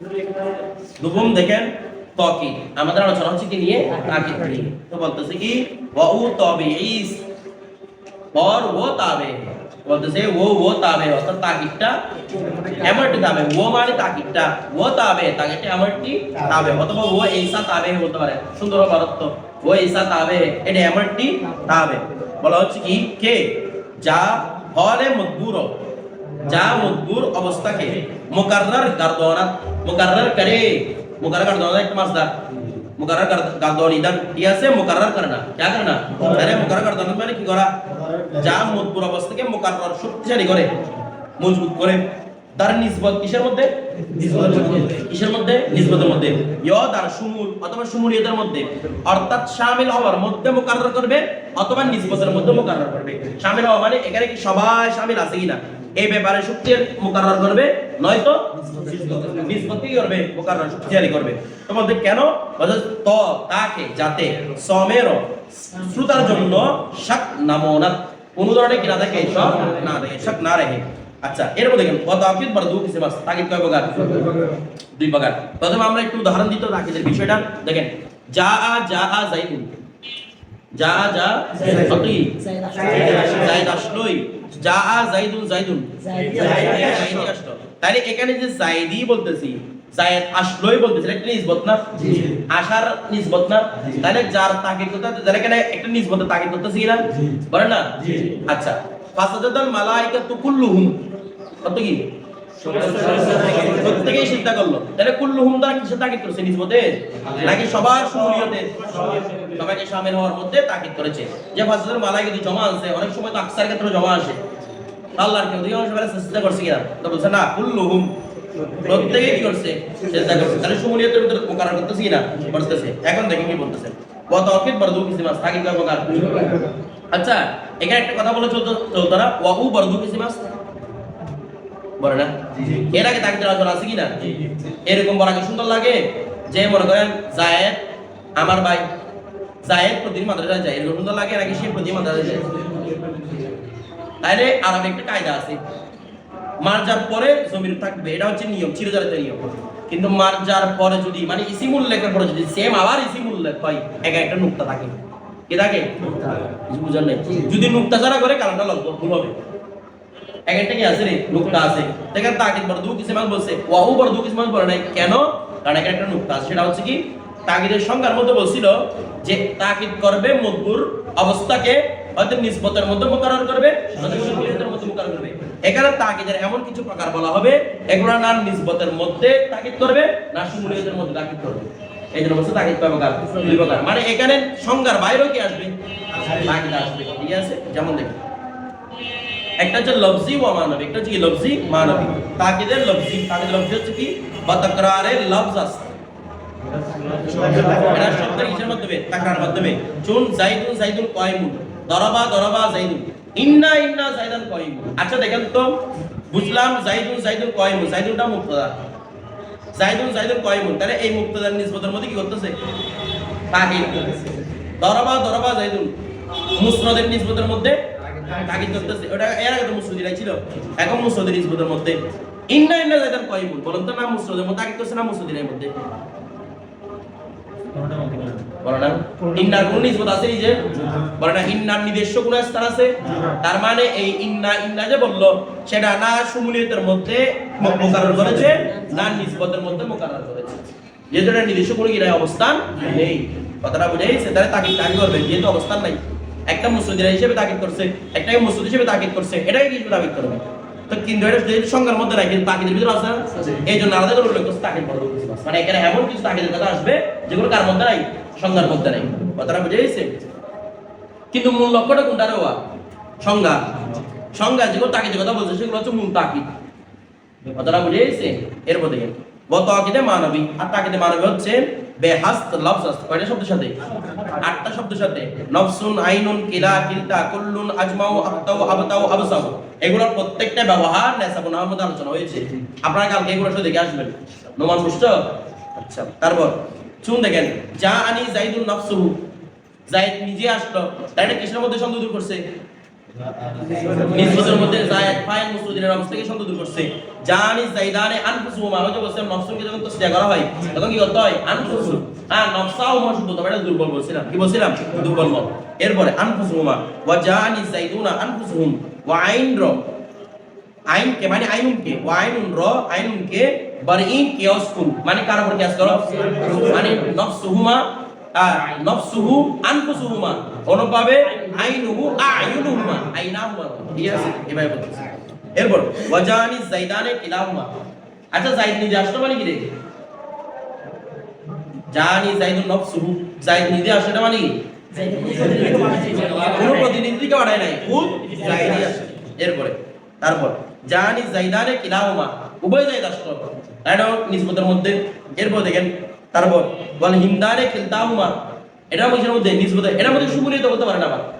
নবম দেখেন তকি আমাদের আলোচনা হচ্ছে কি নিয়ে? তাকিদ তো বলতেছে কি ওয়া উ তাবিঈস। পর ও তাবে। বলতেছে ও ও তাবে, অর্থাৎ তাকিদটা এমন একটি তাবে। ও মানে তাকিদটা, ও তাবে, তাকিদটা এমন একটি তাবে। অথবা ও ঈসা তাবে হতে পারে। সুন্দর ভারত ও ঈসা তাবে, এটা এমন একটি তাবে। বলা হচ্ছে কি, কে? যা হলে মজবুর যা মজবুর অবস্থাকে মোকাররার গার্দনাত মুকাররার করে মুকাররার গার্দনাত একটা মাসদার मुकर्रर कर गार्दोनिदन ঠিক আছে মুকাররার করনা क्या करना अरे मुकर्रर গার্দনাত মানে কি করা যা মজবুর অবস্থাকে মুকাররার শক্তিশালী করে মজবুত করে তার নিসবত কিসের মধ্যে কিসের মধ্যে নিসবতের মধ্যে ইয়দ আর শুমুল অথবা শুমুলিয়তের মধ্যে অর্থাৎ শামিল হওয়ার মধ্যে মুকাররার করবে অথবা নিসবতের মধ্যে মুকাররার করবে শামিল হওয়া মানে এখানে কি সবাই শামিল আছে কিনা এই ব্যাপারে শক্তির মুকাররার করবে নয়তো কি করবে মুকাররার শক্তিশালী করবে তো বলতে কেন তো তাকে যাতে সমের শ্রোতার জন্য শাক নামনাত কোন ধরনের কি না থাকে সব না থাকে শাক না রাখে আচ্ছা এর মধ্যে দেখেন কত আকিদ বড় দুঃখ সিমাস তাকিদ কয় প্রকার দুই প্রকার প্রথমে আমরা একটু উদাহরণ দিতে তাকিদের বিষয়টা দেখেন যা আ যা আ জাইদুন যা আ যা কত কি জাইদ আসলোই যা আ জাইদুন জাইদুন। তাহলে এখানে যে জাইদি বলতেছি জায়েদ আসলোই বলতেছি এটা একটা নিসবত না? আসার নিসবত না? তাহলে যার তাকে কথা যারা এখানে একটা নিসবতে তাকে করতেছি কিনা? বলেন না? আচ্ছা। ফাসাদাতাল মালাইকাতু কুল্লুহুম। কত কি? প্রত্যেকেই চিন্তা করল, তাহলে দ্বারা কিসে তাকিদ করেছে নিসবতে নাকি সবার সবাইকে শামিল হওয়ার মধ্যে তাকিদ করেছে। যে যদি জমা আছে, অনেক সময় তো আকসার ক্ষেত্রে জমা আসে। আল্লাহর কেউ দুই অংশ করছে কিনা? তো বলছে, না প্রত্যেকেই কি করছে? করছে। তাহলে ভিতরে এখন দেখেন কি বলতেছে। কত অকিত কিসিমাস তাকিদ কয় আচ্ছা এখানে একটা কথা বলে চলতো চলতো না? ওয়াউ বরদু কিসিমাস। বলে না? এর আগে তাকিদ আলোচনা আছে কিনা এরকম বলা কি সুন্দর লাগে যে মনে করেন জায়েদ আমার ভাই জায়েদ প্রতিদিন মাদ্রাসায় যায়। এরকম সুন্দর লাগে নাকি সে প্রতিদিন মাদ্রাসায় যায়? তাইলে আরবে একটা কায়দা আছে। মার যার পরে জমির থাকবে। এটা হচ্ছে নিয়ম চিরজারিত নিয়ম। কিন্তু মার যার পরে যদি মানে ইসিম উল্লেখের পরে যদি সেম আবার ইসিম উল্লেখ হয় একা একটা নুক্তা থাকে। কি বুঝার নেই। যদি নুক্তা ছাড়া করে কারণটা লগ্ন ভুল হবে। একটা কি আছে রে? আছে। দেখেন তাকিদ বলছে? ওয়াহু বলে নাই। কেন? কারণ এখানে একটা আছে, সেটা হচ্ছে কি, তাকিদের সংজ্ঞার মধ্যে বলছিল যে তাকিদ করবে মজবুর অবস্থাকে মধ্যে মোকারর করবে এখানে তাকিদের এমন কিছু প্রকার বলা হবে, এগুলো না নিসবতের মধ্যে তাকিদ করবে, না শুমুলিয়তের মধ্যে তাকিদ করবে। এই জন্য বলছে তাকিদ প্রকার? মানে এখানে সংজ্ঞার বাইরেও কি আসবে? তাকিদ আসবে। ঠিক আছে? যেমন দেখি একটা হচ্ছে লফজি ও মানবী, একটা হচ্ছে কি লফজি মানবী। তাকিদের লফজি তাকিদের লফজি হচ্ছে কি? বা তাকরারে লফজ আছে। এটা শব্দের কিসের মাধ্যমে? তাকরার মাধ্যমে। চুন জাইদুন জাইদুন কয়মুন। দরবা দরবা, জাইদুন। ইন্না ইন্না, জাইদান কয়মুন। আচ্ছা দেখেন তো। বুঝলাম জাইদুন জাইদুন কয়মুন। জাইদুনটা মুক্তদা জাইদুন জাইদুন কয়মুন। তাহলে এই মুক্তদার নিসবতের মধ্যে কি করতেছে? তাকিদ দরবা দরবা, জাইদুন। মুসনদের নিসবতের মধ্যে করতেছে ওটা এর আগে তো ছিল এখন নিসবতের মধ্যে। ইন্না ইন্না বলুন তো না মুসনদের মধ্যে। করছে না। মধ্যে তার মানে এই ইন্না ইন্না যে বলল সেটা না সুমুলিয়তের মধ্যে মোকারর করেছে না নিসবতের মধ্যে মোকারর করেছে। যেহেতু এটা নিজস্ব কোনো অবস্থান নেই। কথাটা বুঝাইছে তাহলে তাকিদ করবে যেহেতু অবস্থান নাই। একটা মুসলিরা হিসেবে তাকিদ করছে একটাকে মুসলিদ হিসেবে তাকিদ করছে এটাকে কি হিসেবে তাকিদ করবে? তো কিন্তু এটা যেহেতু সংজ্ঞার মধ্যে নাই কিন্তু তাকিদের ভিতরে আছে এই জন্য আলাদা করে উল্লেখ করছে তাকিদ বড় মানে এখানে এমন কিছু তাকিদের কথা আসবে যেগুলো কার মধ্যে নাই? সংজ্ঞার মধ্যে নাই। কথাটা বুঝে গেছে? কিন্তু মূল লক্ষ্যটা কোনটা রে ওয়া সংজ্ঞা। সংজ্ঞা যেগুলো তাকিদের কথা বলছে সেগুলো হচ্ছে মূল তাকিদ কথাটা বুঝে গেছে? এরপর দেখেন মানবী। মানবী হচ্ছে বেহাস্ত লফজ আছে। কয়টা শব্দের সাথে? আটটা শব্দের সাথে। নফসুন, আইনুন, কিলা, কিলতা, কুল্লুন, আজমাউ আবতাউ, আবসাউ। এগুলোর প্রত্যেকটা ব্যবহার আলোচনা হয়েছে। আপনারা কালকে এগুলো শুধু দেখে আসবেন। নোমান বুঝছ আচ্ছা তারপর দেখেন যা আনি জাইদুন নফসুহু। জাইদ নিজে আসলো। তাই এটা কিসের মধ্যে সন্দেহ দূর করছে। নিসবতের মধ্যে জায়েদ ফাইল মুসলিমের অবস্থা থেকে সন্দেহ দূর করছে? জানি জাইদানে বলছিলাম নফসুকে যখন করা হয়, তখন কি করতে হয়? আনফুসু হ্যাঁ নফসাও মা শুদ্ধ তবে এটা দুর্বল বলছিলাম। কি বলছিলাম? দুর্বল মত। এরপরে আনফুসুহুমা ওয়া জানি জাইদুনা আনফুসুহুম। ওয়া আইন র, আইন কে? মানে আইনুন কে? ওয়া আইনুন র কে? বারইন কিয়াসকুন। মানে কার উপর কিয়াস করো? মানে নফসুহুমা নফসুহু আনফুসুহুমা। অনুপাবে আইনুহু এরপর, ওয়াজানি জাইদানে কিলাহুমা। আচ্ছা জাইদ নিজে আসলো মানে কি রে? জানি নফসুহু। জাইদ নিজে আসলো মানে কি? কোনো প্রতিনিধিকে নাই। জাইদি আসে। এরপরে, তারপর, জানি জাইদানে কিলাহুমা। উভয় জাইদ আসলো। এটা নিসবতের মধ্যে? এরপর দেখেন, তারপর বল হিন্দানে খিলতাহুমা। এটা মধ্যে নিসবতে এটার মধ্যে সুমনিত বলতে পারেন আবার। কি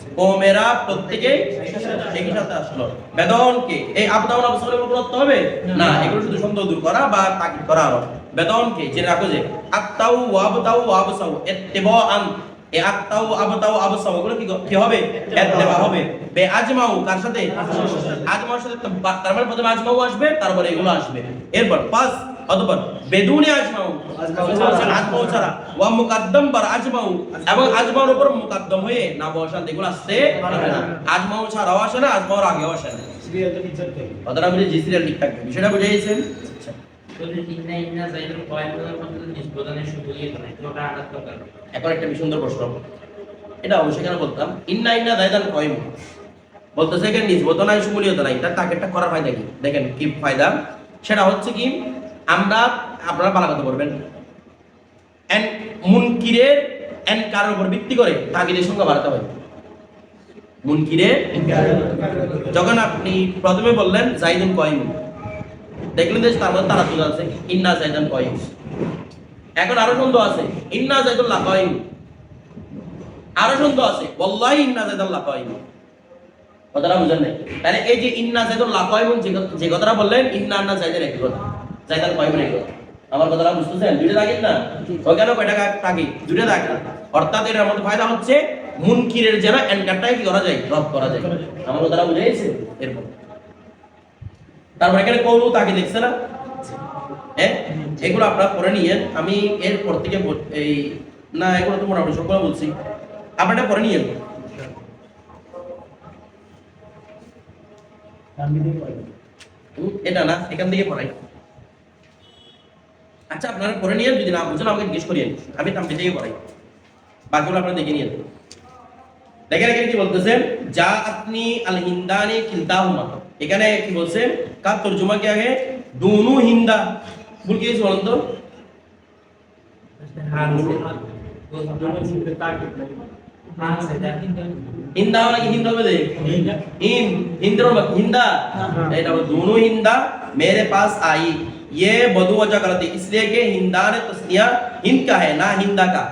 কওমেরা প্রত্যেকেই একই সাথে আসলো। বেদনকে এই অর্থ হবে? না, এগুলো শুধু সন্দেহ দূর করা বা তাকিদ করা আরও। বেদনকে রাখো যে আত্তাউ ওয়াবতাউ ওয়াবসাউ ইত্তিবাআন আত্তাউ আবতাউ আবসাউ এগুলো কি কি হবে? ইত্তিবা হবে। বে আজমাউ, কার সাথে? সাথে মানে প্রথমে আজমাউ আসবে, তারপরে এগুলো আসবে। এরপর পাঁচ অতঃপর বেদুনে আজমাউ। ছাড়া ওয়া মুকাদ্দাম আজমাউ। এবং আজমাউর উপর মুকাদ্দাম হয়ে না বসান এগুলো না আজমাউ ছাড়াও আসে না, আজমাউর আসে না। কথাটা বুঝে ঠিক থাকবে? বুঝে গেছেন এখন একটা সুন্দর প্রশ্ন। এটা অবশ্যই কেন বলতাম? ইন্না ইন্না দায়দান বলতেছে নাই নাই। তার টার্গেটটা করার ফায়দা কি? দেখেন, কি ফায়দা? সেটা হচ্ছে কি আমরা আপনারা বালাগত করবেন। এন মুনকিরের এন কার উপর ভিত্তি করে তাগিদের সংখ্যা বাড়াতে হয়। মুনকিরের যখন আপনি প্রথমে বললেন জাইদুন কয়ম, দেখলেন যে তার তারা তুলে আছে, ইন্না জাইদান কয়ম। এখন আরও সন্দেহ আছে, ইন্না জাইদুল লাকাইম আরও সন্দেহ আছে, ওয়াল্লাহি ইন্না জাইদুল লাকাইম কথাটা বুঝেন নাই? তাহলে এই যে ইন্না জাইদুল লাকাইম যে কথা- যে কথাটা বললেন, ইন্না আন্না জাইদের একই কথা। একই আমার কথাটা বুঝতেছেন? দুইটা না? ওখানে কয়টা থাকে দুইটা থাকে অর্থাৎ এর মধ্যে ফায়দা হচ্ছে মুনকিরের যেন এনকারটাই কি করা যায় করা যায়। আমার কথাটা বুঝে গেছে? এরকম তারপর এখানে কৌরু তাকে দেখছে না? হ্যাঁ? এগুলো আপনারা পড়ে নিয়েন। আমি এরপর থেকে এই না এগুলো তো মোটামুটি সবগুলো বলছি। আপনারা পড়ে হুম, এটা না এখান থেকে পড়াই। আচ্ছা আপনারা করে নিয়ে যদি না বুঝেন আমাকে জিজ্ঞেস করিয়েন। আমি তাম থেকে পড়াই। বাকিগুলো আপনারা দেখে নিয়ে কি বলতেছেন যা আপনি আল হিন্দানি এখানে কি বলছেন কার কি আগে? দুনু হিন্দা। ভুল কি হয়েছে তো? হিন্দা মানে হিন্দ হবে মানে হিন্দা। হ্যাঁ। এটা দুনু হিন্দা মেরে পাস আই। ये बदू वजह गलत है इसलिए कि हिंदा ने तस्निया हिंद का है ना हिंदा का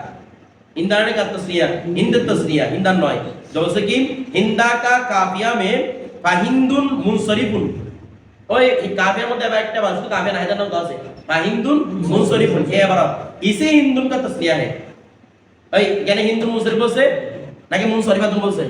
हिंदा ने का तस्निया हिंद तस्निया हिंदा नॉय जैसे कि हिंदा का काफिया में फाहिंदुन मुनसरिफुन ওই এই কাফের মধ্যে আবার একটা বার শুধু কাফের হায়দার নাম তো আছে ফাহিন্দুন মুনসরিফুন এ আবার ইসে হিন্দুন का तस्निया है ওই এখানে হিন্দু মুনসরিফ বলছে নাকি মুনসরিফাতুন বলছে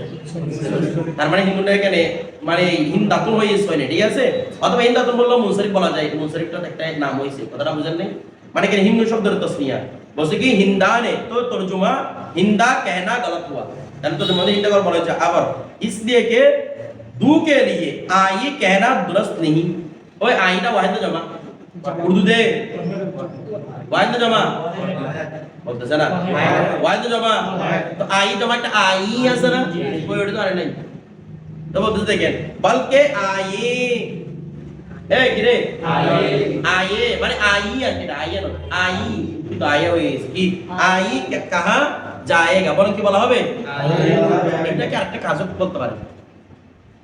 তার মানে হিন্দুটা এখানে মানে হিন্দাতুন হয়ে গেছে না ঠিক আছে অথবা হিন্দাতুন বললেও মুনসরিফ বলা যায় মুনসরিফটা তো একটা নাম হয়েছে কথাটা বুঝেন নাই মানে এখানে হিন্দু শব্দের তসনিয়া বলছে কি হিন্দা ने तो तर्जुमा हिंदा कहना गलत हुआ তাহলে তো মধ্যে হিন্দা করে বলা হয়েছে আবার इसलिए के दू के लिए आई कहना दुरुस्त नहीं ওই আইটা ওয়াহিদ জমা উর্দু ওয়াহিদ জমা বলতেছে না ওয়াহিদ জমা তো আই জমা একটা আই আছে না ওই ওটা তো আরে নাই তো বলতেছে দেখেন বলকে আয়ে এ কি রে আয়ে মানে আই আর কি আই না আই কিন্তু আই হয়ে গেছে কি আই কাহা যায়গা বলেন কি বলা হবে এটাকে আরেকটা কাজ বলতে পারে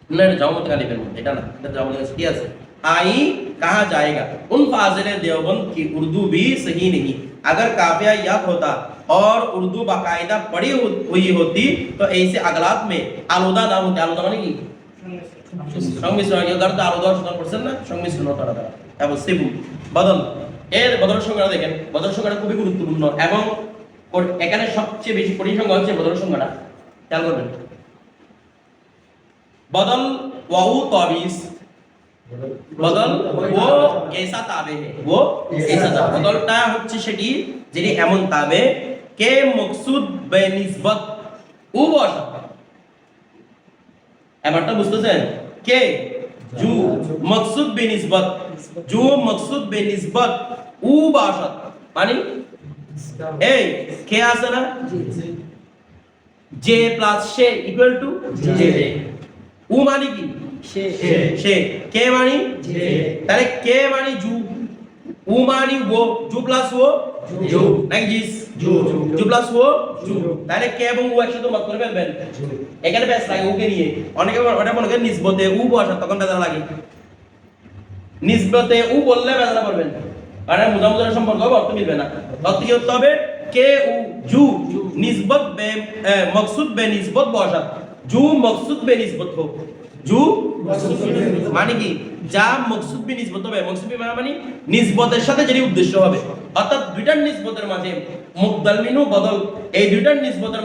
না এটা জমত গালিবের মধ্যে এটা না এটা জমত কি আছে आई कहा जाएगा उन फाजिल देवबंद की उर्दू भी सही नहीं अगर काफिया याद होता और उर्दू बाकायदा पढ़ी हु- हुई होती तो ऐसे अगलात में आलूदा ना होते आलूदा মানে কি সংমিশ্রণ কেউ গাড়িতে আলুদা সুতরাং করছেন না সংমিশ্রণ তারা তারা এবং সিবু বদল এর বদল সংখ্যাটা দেখেন বদল সংখ্যাটা খুবই গুরুত্বপূর্ণ এবং কোর- এখানে সবচেয়ে বেশি কঠিন সংখ্যা হচ্ছে বদল সংখ্যাটা খেয়াল করবেন बदल वाऊ ताबीज বদল ও কেসা তাবে ও কেসা তাবে। বদলটা হচ্ছে সেটি যেটি এমন তাবে কে মকসুদ বে নিসবত উ বসা এবারটা বুঝতেছেন? কে? জু। মকসুদ বে নিসবত জু মকসুদ বে নিসবত উ বাসাত মানে? এই কে আছে না? J plus C equal to J. উ মানে কি? সে কে মানে তাহলে কে মানে জু? উ মানে ও জু প্লাস ও জু। নাকি জিস জু জু প্লাস ও জু। তাহলে কে এবং ও একসাথে মত করে ফেলবেন? এখানে ব্যাস লাগে ওকে নিয়ে। অনেকে ওটা মনে করেন নিসবতে উ বসা তখন বেজার লাগে। নিসবতে উ বললে বেজার করবেন। কারণ মুজামুজার সম্পর্ক হবে অর্থ মিলবে না। অর্থ কি হতে হবে? কে উ জু। নিসবত বে মকসুদ বে নিসবত বসা জু মকসুদ বে নিসবত হোক। জু? মানে কি? যা মকসুদ বি নিসবত হবে। মকসুদ বি মানে নিসবতের সাথে যেটি উদ্দেশ্য হবে। অর্থাৎ দুইটার মাঝে মিনু বদল। এই দুইটার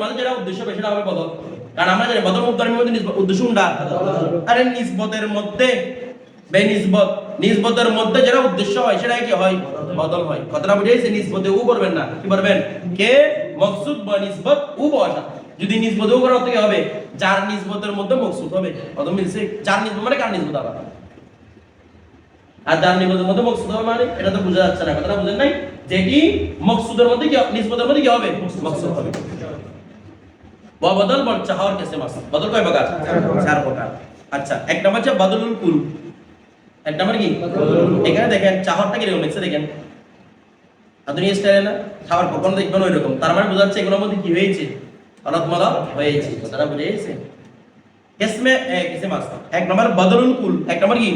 মাঝে যেটা উদ্দেশ্য হবে, সেটা হবে বদল। কারণ আমরা জানি বদল মিনু মধ্যে উদ্দেশ্য কোনটা? আরে মধ্যে। বে মধ্যে যেটা উদ্দেশ্য হয় সেটা কি হয়? বদল হয়। কথাটা বুঝেছে নিসবতে উ করবেন না। কি করবেন? কে? মকসুদ বা নিসবত উ বসা যদি নিসবত উ করার কি হবে? যার নিসবতের মধ্যে মকসুদ হবে। মিলছে যার নিসবত মানে কার নিসবত আবার আর যার মধ্যে মকসুদ হবে মানে? এটা তো বোঝা যাচ্ছে না, কথাটা বুঝেন নাই? যেটি মকসুদের মধ্যে কি মধ্যে কি হবে? মকসুদ হবে। বদল চাহর কেসে মাস। বদল কয় প্রকার? চার প্রকার। আচ্ছা এক নাম্বার হচ্ছে বদলুল কুল। এক নাম্বার কি? এখানে দেখেন, চাহরটা কি রকম লিখছে দেখেন। আধুনিক স্টাইলে না? খাবার কখনো দেখবেন ওই রকম তার মানে বোঝা যাচ্ছে এগুলোর মধ্যে কি হয়েছে? অলক হয়েছে। কথাটা বুঝে গেছে? কিসমে কিসে মাস এক নম্বর বদলুল কুল। এক নম্বর কি?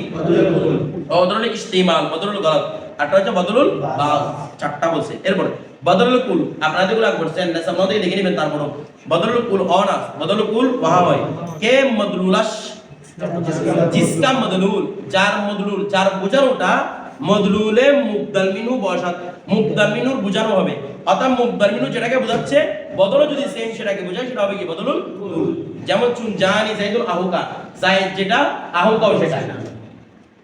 বদলুল ইস্তেমাল বদলুল গলত। আরটা হচ্ছে বদলুল বাগ চারটা বলছে। এরপর বদলুল কুল। আপনারা যেগুলো করছেন না সামনে থেকে দেখে নেবেন তারপর বদলুল কুল অনাস বদলুল কুল ওয়া হয় কে মদলুলাস জিসকা মদলুল যার মদলুল যার বোঝানোটা মদলুলে মুবদাল মিনু বসাত মুবদাল মিনুর বোঝানো হবে। মুবদাল মিনু যেটাকে বোঝাচ্ছে, বদলও যদি সেম সেটাকে বোঝায়, সেটা হবে কি? বদলুল যেমন চুন জানি জাইদুল আহুকা। জায়েদ যেটা, আহুকাও সেটা।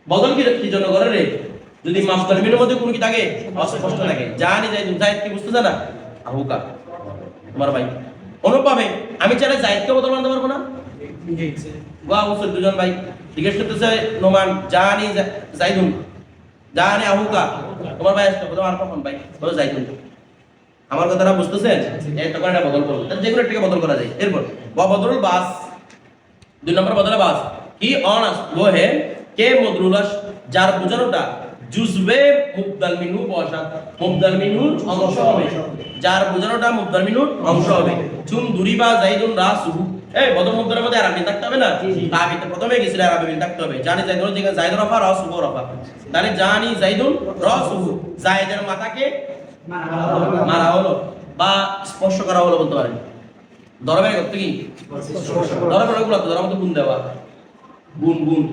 বদল কি কি জন্য করে রে? যদি মাফদাল মিনুর মধ্যে কোনো কি থাকে? অস্পষ্ট থাকে। জানি জাইদুল জায়েদ কি বুঝতে না? আহুকা। তোমার ভাই। অনুপাবে আমি চাইলে জায়েদকে বদল মানতে পারব না? ওয়া উসুল, দুজন ভাই। জিজ্ঞেস করতেছে নোমান, জানি জা- জাইদুন জানি আহুকা। তোমার ভাই আসতো তোমার কখন ভাই? বলো জাইদুন আমার কথাটা বুঝতেছেন? তখন এটা বদল করব তাহলে যেগুলো একটাকে বদল করা যায়। এরপর ওয়া বদলুল বাস। দুই নম্বর বদলে বাস। কি অনাস ও কে মদরুলাস, যার বোঝানোটা জুজবে মিনু বসা মিনুর অংশ হবে। যার বোঝানোটা মুবদাল মিনুর অংশ হবে। চুন দুরিবা জাইদুন রাসুহু। এই বদল মুবদালের মধ্যে আরবি থাকতে হবে না? আরবিতে প্রথমে গেছিল আরবি মিল থাকতে হবে। জানি জাইদুন যেখানে জাইদুন রফা, রাসুহু রফা। তাহলে জানি জাইদুন রাসুহু। জাইদের মাথাকে মারা হলো বা স্পর্শ করা হলো বলতে পারেন। দরবের করতে কি? দরবের ওগুলো তো মধ্যে গুণ দেওয়া গুণ গুণ।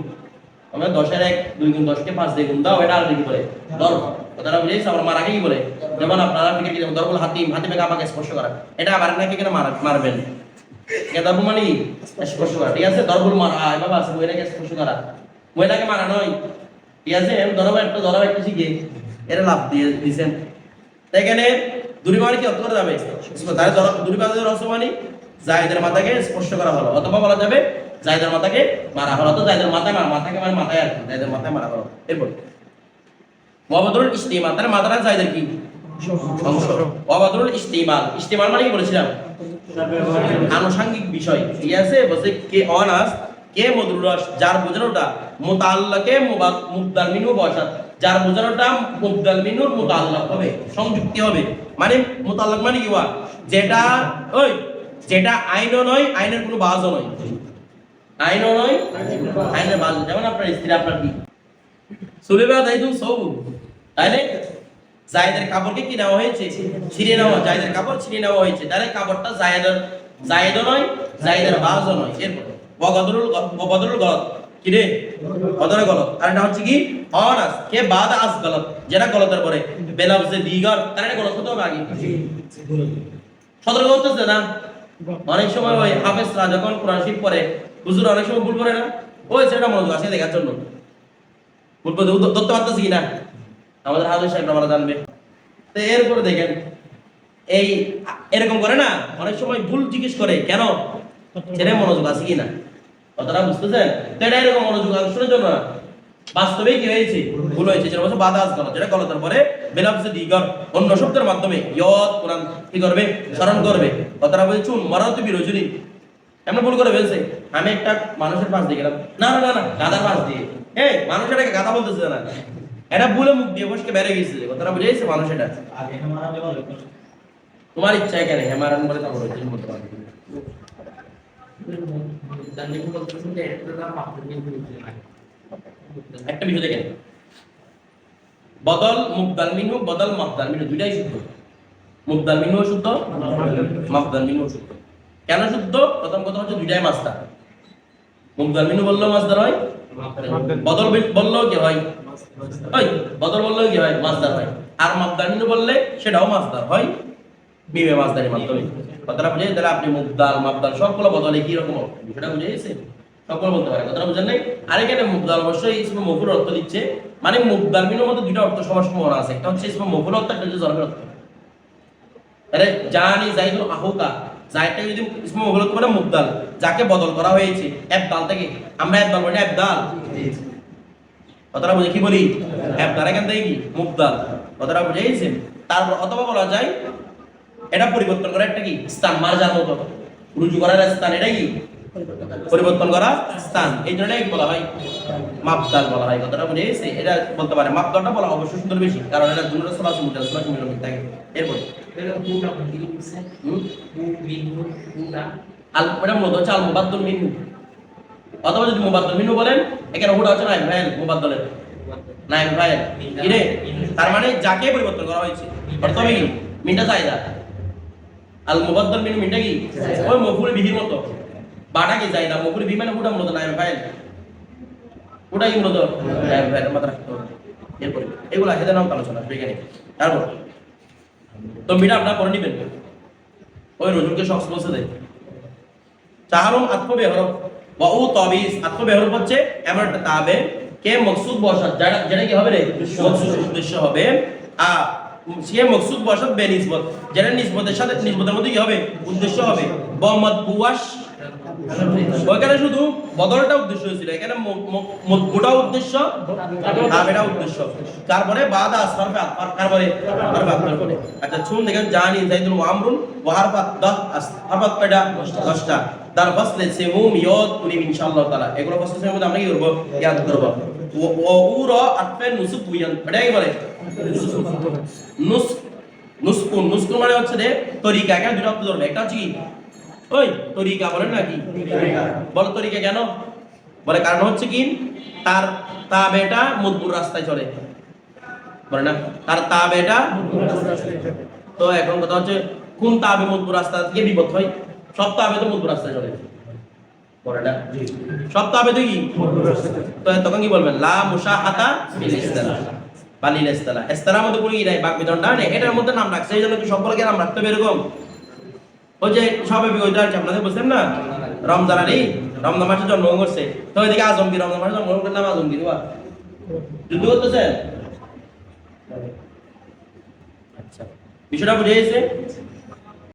আমরা দশের এক, দুই গুণ দশকে পাঁচ দিয়ে গুণ দাও এটা আর দেখি বলে? দর কথাটা বুঝেছিস আমার মারাকে কি বলে? যেমন আপনারা ক্রিকেট কি যেমন দরবল হাতিম হাতিমে আমাকে স্পর্শ করা। এটা আবার নাকি কেন মারা, মারবেন? এটা দরবল মানে কি? স্পর্শ করা। ঠিক আছে? দরবল মারা আয় আছে, মহিলাকে স্পর্শ করা। মহিলাকে মারা নয়। ঠিক আছে? দরবা একটা দরবা একটা শিখে। এরা লাভ দিয়ে দিয়েছেন। তাই দুরিবানি কি অর্থ যাবে তাহলে রস মানে? জায়দের মাথাকে স্পর্শ করা হলো, অথবা বলা যাবে জায়দের মাথাকে মারা হলো। তো জায়দের মাথায় মারা, মাথাকে মানে মাথায় আর কি? জায়দের মাথায় মারা হলো। এরপর তাহলে মাথাটা জায়দের কি? অংশ ওয়াবাদুল ইস্তিমাল ইস্তিমাল মানে কি বলেছিলাম? আনুষঙ্গিক বিষয়। ঠিক আছে? বলছে কে অনাস, কে মদরুরাস যার বোঝানোটা মুতাল্লাকে মুবাদ- মুবদাল মিনু বসাত যার বোঝানোটা মুবদাল মিনুর মুতাল্লাক হবে, সংযুক্তি হবে। মানে মুতাল্লাক মানে কি ওয়া যেটা, ওই, যেটা আইনও নয়, আইনের কোনো বাজও নয়। আইনও নয়, আইনের বাজ যেমন আপনার স্ত্রী, আপনার কি সুলিবা জাইদুন সৌবু তাইলে জায়েদের কাপড়কে কি নেওয়া হয়েছে? ছিঁড়ে নেওয়া। জায়েদের কাপড় ছিঁড়ে নেওয়া হয়েছে। তাহলে কাপড়টা জায়েদের জায়েদও নয় জায়েদের বাজও নয়। এরপর বদরুল বদরুল গলত কি রে গলত? হচ্ছে কি? কে বাদ আস গলত? যেটা দিগার তাহলে এটা গলত হতে হবে আগে? সতর্ক না? অনেক সময় ওই হাফেজরা যখন কোরআন হুজুর অনেক সময় ভুল করে না? ওই মনোযোগ দেখার জন্য। ভুল করতে ধরতে পারতেছি আমাদের হাফেজ সাহেব আমরা জানবে। তো এরপরে দেখেন, এই এরকম করে না? অনেক সময় ভুল জিজ্ঞেস করে, কেন? ছেলে মনোযোগ আছে কি না? কথাটা বুঝতেছেন? তো এটা এরকম মনোযোগ আকর্ষণের জন্য। না বাস্তবে কি হয়েছে? ভুল হয়েছে যেটা বলছে বাদাস যেটা গলতের পরে বেলাবসে দিগর অন্য শব্দের মাধ্যমে ইয়ত কোরআন কি করবে? স্মরণ করবে। কথাটা বলছে মরাতে এমন ভুল করে ফেলছে। আমি একটা মানুষের পাশ দিয়ে গেলাম। না না না না গাদার পাশ দিয়ে। এই মানুষ এটাকে গাদা বলতেছে না। এটা ভুলে মুখ দিয়ে বসকে বেড়ে গেছে। কথাটা বুঝেছে মানুষ এটা। তোমার ইচ্ছা কেন হেমারান বলে তারপর বলতে পারবে একটা বিষয় দেখেন। বদল মিনু বদল মাফদাল মিনু দুইটাই শুদ্ধ। মিনু শুদ্ধ মাফদাল মিনু শুদ্ধ। কেন শুদ্ধ? প্রথম কথা হচ্ছে দুইটাই মাস্টার মুবদাল মিনু বললেও মাস্টার হয়, বদল বিল- বললেও কি হয়? বদল বললেও কি হয়? মাস্টার হয়। আর মাফদাল মিনু বললে সেটাও মাস্টার হয়। মিমে মাস্টারের মাধ্যমে কথাটা বুঝে তাহলে আপনি মুবদাল মাফদাল সবগুলো বদলে কি রকম বিষয়টা বুঝে গেছে? সকল বলতে পারে। কথাটা বুঝেন নাই? আর এখানে মুবদাল অবশ্যই ইসমে অর্থ দিচ্ছে। মানে মুবদাল মিনের মধ্যে দুটো অর্থ সবার সম্ভাবনা আছে। একটা হচ্ছে ইসমে অর্থ, একটা হচ্ছে জরফের অর্থ। আরে জানি আহুকা যদি ইসমে অর্থ মানে মুবদাল, যাকে বদল করা হয়েছে, এবদাল থেকে। আমরা এবদাল বলি এবদাল। কথাটা বুঝে কি বলি? এবদাল। এখান থেকে কি? মুবদাল। কথাটা বুঝে গেছেন তারপর অথবা বলা যায় এটা পরিবর্তন করা একটা কি? স্থান। মার্জার মতো রুজু করার স্থান এটা কি? পরিবর্তন করা স্থান। এই জন্য এটাকে বলা হয় মাপদাল বলা হয়। কথাটা বুঝে গেছে? এটা বলতে পারে। মাপদালটা বলা অবশ্যই সুন্দর বেশি, কারণ এটা দুটো সলা সুন্দর সলা সুন্দর থাকে। এরপর আল এটা মূলত হচ্ছে আল মুবাদ্দুল মিনহু। অথবা যদি মুবাদ্দুল মিনহু বলেন, এখানে ওটা হচ্ছে নাইব ফাইল, মুবাদ্দলের। কি রে? তার মানে যাকে পরিবর্তন করা হয়েছে কি? মিনটা জায়দা আল মুবাদ্দল মিনহু মিনটা কি ওই মফুল বিহির মতো। বাটা কি জায়দা? মফুল বিহি মানে ওটা মূলত নাইব ফাইল? ওটা কি মূলত নাইব ফাইল মাত্রা এরপরে এগুলো আছে নাম আলোচনা এখানে তারপর তো মিটা আপনারা করে নিবেন। ওই রজুলকে শখস বলছে দেয় চাহারুম আত্ম বেহরফ ওয়া উ তাবিজ আত্ম বেহরফ হচ্ছে এমন একটা তাবে কে মকসুদ বসাত যেটা যেটা কি হবে রে? মকসুদ উদ্দেশ্য হবে। আ সে মকসুদ বসাত বে নিসবত। যেটা নিসবতের সাথে নিসবতের মধ্যে কি হবে? উদ্দেশ্য হবে। ব মতবুয়াশ ওইখানে শুধু বদলটা উদ্দেশ্য হয়েছিল। এখানে উদ্দেশ্য উদ্দেশ্য। তারপরে বাদা আতফার তারপরে আচ্ছা শুন দেখেন জানি জাইদুল কয়টা? 10টা তার ইয়দ ইনশাআল্লাহ এগুলো আমরা কি করব। ও উর আতফে নুসুব বুয়ান এটা কি বলে নুস নুসকুন নুসকুন মানে হচ্ছে যে তরিকা এখানে দুটো কি ওই তরিকা বলেন নাকি বলো তরিকা কেন বলে কারণ হচ্ছে কি তার তাবেটা মজবুর রাস্তায় চলে বলে না তার তাবেটা তো এখন কথা হচ্ছে কোন তাবে মজবুর রাস্তা থেকে বিপদ হয় সব তো রাস্তায় চলে বলে না সব তো কি তখন কি বলবেন? লা বিল ইস্তিলা। বালিল ইস্তিলা। ইস্তিলার মধ্যে কোনো ই নাই বাক বিতরণটা নেই। এটার মধ্যে নাম রাখছে। এই জন্য কি সকলকে নাম রাখতে হবে এরকম। ওই যে স্বাভাবিক ওইটা আছে আপনাদের বুঝলেন না? রমজান আলী রমজান মাসে জন্মগ্রহণ করছে। তো ওইদিকে আজমগীর রমজান মাসে জন্মগ্রহণ করলে নাম আজমগীর বা যুদ্ধ করতেছেন? আচ্ছা। বিষয়টা বুঝে গেছে?